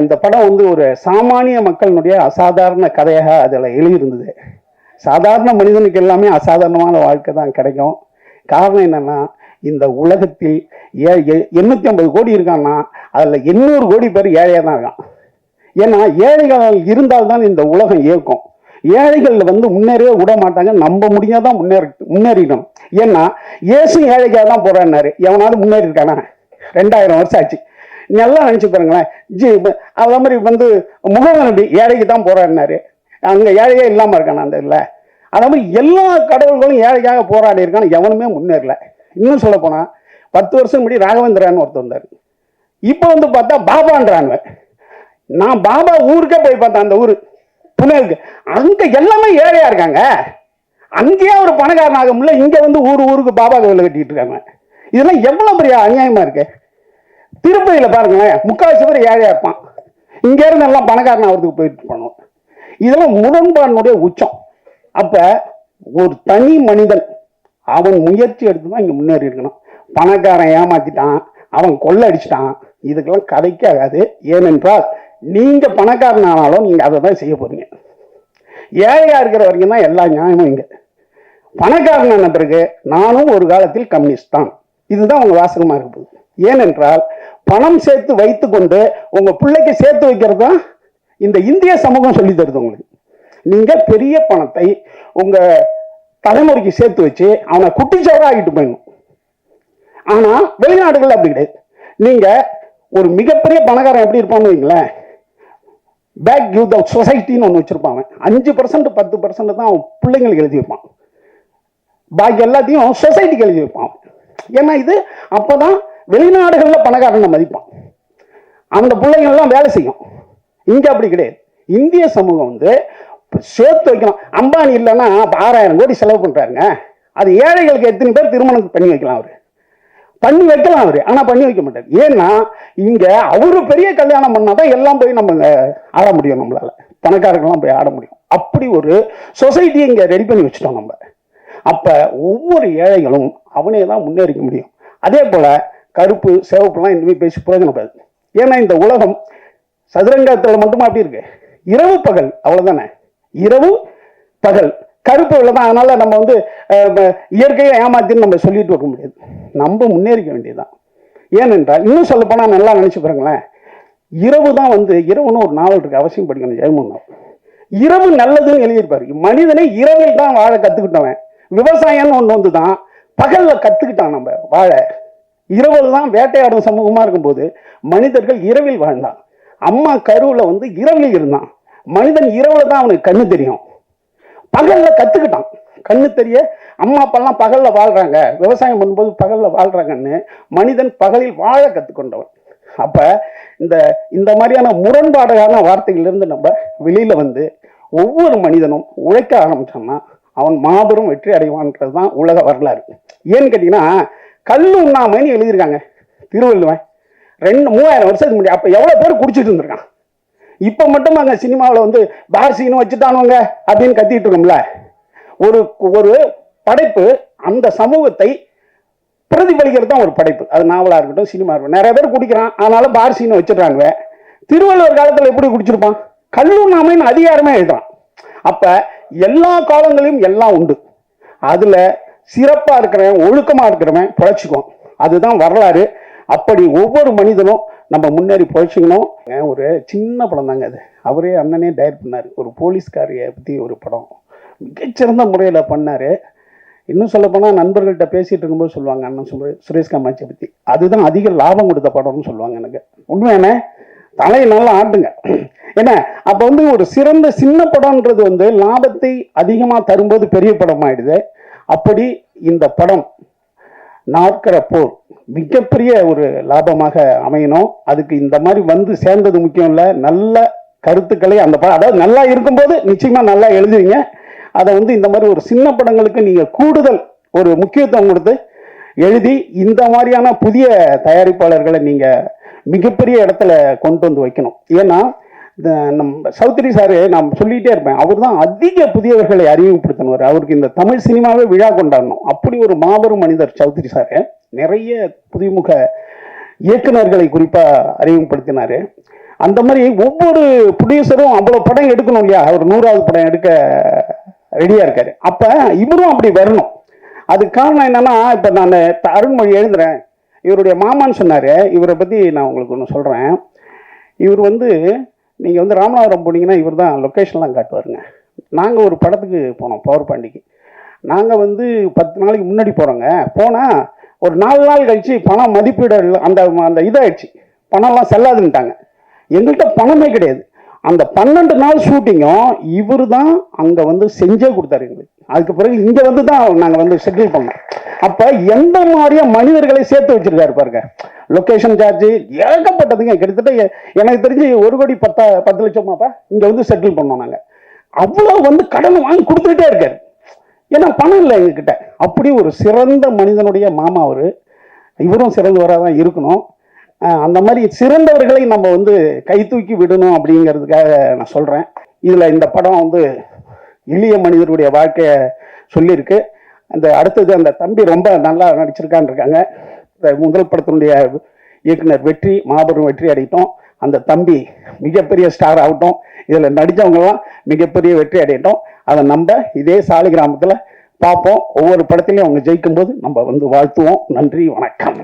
இந்த படம் வந்து ஒரு சாமானிய மக்களினுடைய அசாதாரண கதையாக அதில் எழுதியிருந்தது. சாதாரண மனிதனுக்கு எல்லாமே அசாதாரணமான வாழ்க்கை தான் கிடைக்கும். காரணம் என்னன்னா இந்த உலகத்தில் ஏ எண்ணூற்றி ஐம்பது கோடி இருக்கான்னா அதில் எண்ணூறு கோடி பேர் ஏழையாக தான் இருக்கான் ஏன்னா ஏழைகள் இருந்தால்தான் இந்த உலகம் இயக்கும் ஏழைகள் வந்து முன்னேறவே விட மாட்டாங்க. நம்ப முடியாதான் முன்னேறி முன்னேறிடும் ஏன்னா இயேசு ஏழைக்காக தான் போறாரு எவனாவது முன்னேறி இருக்கானா ரெண்டாயிரம் வருஷம் ஆச்சு. நல்லா நினச்சி பாருங்களேன். ஜி அதே மாதிரி வந்து முகமது ஏழைக்கு தான் போராடினாரு அங்கே ஏழையே இல்லாமல் இருக்கான் அந்த இதில்? அதே மாதிரி எல்லா கடவுள்களும் ஏழைக்காக போராடி இருக்கான்னு எவனுமே முன்னேறல. இன்னும் சொல்ல போனால் பத்து வருஷம் முன்னாடி ராகவேந்திரான்னு ஒருத்தர் வந்தார். இப்போ வந்து பார்த்தா பாபான்றாங்க நான் பாபா ஊருக்கே போய் பார்த்தேன் அந்த ஊர். புனேவுக்கு. அங்கே எல்லாமே ஏழையாக இருக்காங்க. அங்கேயே ஒரு பணக்காரன் ஆக முடியல இங்கே வந்து ஊர் ஊருக்கு பாபா கோவில் கட்டிகிட்டு இருக்காங்க. இதெல்லாம் எவ்வளோ பெரிய அநியாயமாக இருக்குது திருப்பதியில் பாருங்களேன் முக்கால்வாசி பேர் ஏழையாக இருப்பான். இங்கேருந்து எல்லாம் பணக்காரன் அவருக்கு போயிட்டு பண்ணுவோம் இதெல்லாம் முரண்பாடினுடைய உச்சம். அப்போ ஒரு தனி மனிதன் அவன் முயற்சி எடுத்து தான் இங்கே முன்னேறி இருக்கணும். பணக்காரன் ஏமாத்திட்டான் அவன் கொள்ளை அடிச்சிட்டான் இதுக்கெல்லாம் கதைக்கு ஆகாது. ஏனென்றால் நீங்கள் பணக்காரன் ஆனாலும் நீங்கள் அதை தான் செய்ய போகிறீங்க ஏழையாக இருக்கிற வரைக்கும் தான் எல்லா நியாயமும் இங்கே. பணக்காரன் ஆன பிறகு நானும் ஒரு காலத்தில் கம்யூனிஸ்ட் தான். இதுதான் உங்கள் வாசகமாக இருக்க போகுது. ஏனென்றால் பணம் சேர்த்து வைத்துக்கொண்டு உங்க பிள்ளைக்கு சேர்த்து வைக்கிறது தான் இந்த இந்திய சமூகம் சொல்லி தருது உங்களுக்கு. நீங்க பெரிய பணத்தை உங்க தலைமுறைக்கு சேர்த்து வச்சு அவனை குட்டிச்சோரா ஆகிட்டு போயிடணும். ஆனா வெளிநாடுகள் அப்படி கிடையாது. நீங்க ஒரு மிகப்பெரிய பணக்காரன் எப்படி இருப்பான்னு வைங்களேன். பேக் யூ த சொசைட்டின்னு ஒன்று வச்சிருப்பான் அஞ்சு பர்சன்ட் பத்து பர்சன்ட் தான் அவன் பிள்ளைங்களுக்கு எழுதி வைப்பான். பாக்கி எல்லாத்தையும் சொசைட்டிக்கு எழுதி வைப்பான் ஏன்னா இது அப்போதான் வெளிநாடுகளில் பணக்காரனை மதிப்பான். அந்த பிள்ளைங்கள்லாம் வேலை செய்யும். இங்கே அப்படி கிடையாது. இந்திய சமூகம் வந்து சேர்த்து வைக்கணும். அம்பானி இல்லைன்னா ஆறாயிரம் கோடி செலவு பண்ணுறாருங்க அது ஏழைகளுக்கு எத்தனை பேர் திருமணம் பண்ணி வைக்கலாம் அவர்? பண்ணி வைக்கலாம் அவர். ஆனால் பண்ணி வைக்க மாட்டார். ஏன்னா இங்கே அவரு பெரிய கல்யாணம் பண்ணாதான் எல்லாம் போய் நம்ம ஆட முடியும் நம்மளால. பணக்காரர்கள்லாம் போய் ஆட முடியும். அப்படி ஒரு சொசைட்டியை இங்கே ரெடி பண்ணி வச்சுட்டோம் நம்ம. அப்போ ஒவ்வொரு ஏழைகளும் அவனே தான் முன்னேறிக்க முடியும். அதே போல் கருப்பு சிவப்புலாம் இனிமேல் பேசி பிரயோஜனப்படாது ஏன்னா இந்த உலகம் சதுரங்கத்தில் மட்டுமா அப்படி இருக்கு? இரவு பகல் அவ்வளவுதானே? இரவு பகல். கருப்பு வெள்ளை தான் அதனால நம்ம வந்து இயற்கையை ஏமாத்தின்னு நம்ம சொல்லிட்டு இருக்க முடியாது. நம்ம முன்னேறிக்க வேண்டியதுதான். ஏனென்றால் இன்னும் சொல்ல போனால் நல்லா நினச்சி பாருங்களேன். இரவு தான் வந்து இரவுன்னு ஒரு நாவல் இருக்கு அவசியம் படிக்கணும் ஜெயமோகன் இரவு நல்லதுன்னு எழுதியிருப்பாரு. மனிதனை இரவில் தான் வாழ கத்துக்கிட்டவன். விவசாயம்னு ஒன்று வந்து தான் பகலில் கத்துக்கிட்டான் நம்ம வாழ. இரவில் தான் வேட்டையாடும் சமூகமா இருக்கும்போது மனிதர்கள் இரவில் வாழ்ந்தான். அம்மா கருவுல வந்து இரவில் இருந்தான். மனிதன் இரவில் தான் அவனுக்கு கண்ணு தெரியும். பகல்ல கத்துக்கிட்டான். கண்ணு தெரிய அம்மா அப்பெல்லாம் பகலில் வாழ்றாங்க. விவசாயம் பண்ணும்போது பகல்ல வாழ்றாங்கன்னு மனிதன் பகலில் வாழ கத்துக்கொண்டவன். அப்ப இந்த இந்த மாதிரியான முரண்பாடான வார்த்தைகளிலிருந்து நம்ம வெளியில வந்து ஒவ்வொரு மனிதனும் உழைக்க ஆரம்பிச்சான்னா அவன் மாபெரும் வெற்றி அடைவான்றது தான் உலக வரலாறு. ஏன்னு கேட்டீங்கன்னா கல் உண்ணாமைன்னு எழுதியிருக்காங்க. திருவள்ளுவன். ரெண்டு மூவாயிரம் வருஷத்துக்கு முன்னாடி அப்போ எவ்வளோ பேர் குடிச்சிட்டு இருந்திருக்கான்? இப்போ மட்டும் அங்கே சினிமாவில் வந்து பார் வச்சுட்டானுங்க அப்படின்னு கத்திட்டு இருக்கோம்ல. ஒரு ஒரு படைப்பு அந்த சமூகத்தை பிரதிபலிக்கிறது தான் ஒரு படைப்பு. அது நாவலாக இருக்கட்டும் சினிமா இருக்கட்டும். நிறைய பேர் குடிக்கிறான். அதனால பார் வச்சுட்றாங்க. திருவள்ளுவர் காலத்தில் எப்படி குடிச்சிருப்பான்? கல்லூர்ணாமைன்னு அதிகாரமே எழுதுறான். அப்போ எல்லா காலங்களிலும் எல்லாம் உண்டு. அதில் சிறப்பாக இருக்கிறவன் ஒழுக்கமாக இருக்கிறவன் பிழைச்சிக்குவான். அதுதான் வரலாறு. அப்படி ஒவ்வொரு மனிதனும் நம்ம முன்னேறி பிழைச்சிக்கணும். ஒரு சின்ன படம் தாங்க அது. அவரே அண்ணனே டயர் பண்ணார். ஒரு போலீஸ்காரியை பற்றி ஒரு படம். மிகச்சிறந்த முறையில் பண்ணார். இன்னும் சொல்லப்போனால் நண்பர்கள்ட்ட பேசிகிட்டு இருக்கும்போது சொல்லுவாங்க அண்ணன் சுரே- சுரேஷ் காமாட்சியை பற்றி அதுதான் அதிக லாபம் கொடுத்த படம்னு சொல்லுவாங்க எனக்கு. உண்மையானே தலையை நல்லா ஆட்டுங்க. என்ன அப்போ வந்து ஒரு சிறந்த சின்ன படம்ன்றது வந்து லாபத்தை அதிகமாக தரும்போது பெரிய படம் ஆயிடுது அப்படி இந்த படம் நாற்கர போர் மிகப்பெரிய ஒரு லாபமாக அமையணும். அதுக்கு இந்த மாதிரி வந்து சேர்ந்தது முக்கியம் இல்லை. நல்ல கருத்துக்களை அந்த படம் அதாவது நல்லா இருக்கும்போது நிச்சயமா நல்லா எழுதுவீங்க. அதை வந்து இந்த மாதிரி ஒரு சின்ன படங்களுக்கு நீங்கள் கூடுதல் ஒரு முக்கியத்துவம் கொடுத்து எழுதி இந்த மாதிரியான புதிய தயாரிப்பாளர்களை நீங்கள் மிகப்பெரிய இடத்துல கொண்டு வந்து வைக்கணும். ஏன்னா நம்ம சௌத்ரி சாரு நான் சொல்லிகிட்டே இருப்பேன். அவர் தான் அதிக புதியவர்களை அறிமுகப்படுத்தினவர். அவருக்கு இந்த தமிழ் சினிமாவே விழா கொண்டாடணும். அப்படி ஒரு மாபெரும் மனிதர் சௌத்ரி சாரு. நிறைய புதிமுக இயக்குனர்களை குறிப்பாக அறிமுகப்படுத்தினார். அந்த மாதிரி ஒவ்வொரு ப்ரொடியூசரும் அவ்வளோ படம் எடுக்கணும் இல்லையா? அவர் நூறாவது படம் எடுக்க ரெடியாக இருக்காரு. அப்போ இவரும் அப்படி வரணும். அதுக்கு காரணம் என்னன்னா இப்போ நான் அருண்மொழி எழுதுகிறேன் இவருடைய மாமான்னு சொன்னார். இவரை பற்றி நான் உங்களுக்கு ஒன்று சொல்கிறேன் இவர் வந்து நீங்கள் வந்து ராமநாதபுரம் போனீங்கன்னா இவர் தான் லொக்கேஷன்லாம் காட்டுவாருங்க. நாங்கள் ஒரு படத்துக்கு போனோம் பவர் பாண்டிக்கு. நாங்கள் வந்து பத்து நாளைக்கு முன்னாடி போகிறோங்க போனால் ஒரு நாலு நாள் கழிச்சு பணம் மதிப்பீடு அந்த அந்த இதாகிடுச்சு பணம்லாம் செல்லாதுன்ட்டாங்க எங்கள்கிட்ட பணமே கிடையாது. அந்த பன்னெண்டு நாள் ஷூட்டிங்கும் இவர் தான் அங்கே வந்து செஞ்சே கொடுத்தாரு எங்களுக்கு. அதுக்கு பிறகு இங்கே வந்து தான் நாங்கள் வந்து செட்டில் பண்ணோம். அப்போ எந்த மாதிரியா மனிதர்களை சேர்த்து வச்சிருக்காரு பாருங்க. லொக்கேஷன் சார்ஜ் ஏகப்பட்டதுங்க. கிட்டத்தட்ட எனக்கு தெரிஞ்சு ஒரு கோடி பத்தா பத்து லட்சமாப்பா இங்கே வந்து செட்டில் பண்ணோம் நாங்கள் அவ்வளோ வந்து கடன் வாங்கி கொடுத்துக்கிட்டே இருக்காரு. ஏன்னா பணம் இல்லை எங்ககிட்ட. அப்படி ஒரு சிறந்த மனிதனுடைய மாமா அவர். இவரும் சிறந்தவராக தான் இருக்கணும். அந்த மாதிரி சிறந்தவர்களை நம்ம வந்து கை தூக்கி விடணும் அப்படிங்கிறதுக்காக நான் சொல்கிறேன் இதில் இந்த படம் வந்து எளிய மனிதருடைய வாழ்க்கையை சொல்லியிருக்கு. அந்த அடுத்தது அந்த தம்பி ரொம்ப நல்லா நடிச்சிருக்கான்னு இருக்காங்க. இந்த முதல் படத்தினுடைய இயக்குனர் வெற்றி மாபெரும் வெற்றி அடையட்டும். அந்த தம்பி மிகப்பெரிய ஸ்டார் ஆகட்டும். இதில் நடித்தவங்கலாம் மிகப்பெரிய வெற்றி அடையட்டும். அதை நம்ம இதே சாலை கிராமத்தில் பார்ப்போம். ஒவ்வொரு படத்துலையும் அவங்க ஜெயிக்கும்போது நம்ம வந்து வாழ்த்துவோம். நன்றி வணக்கம்.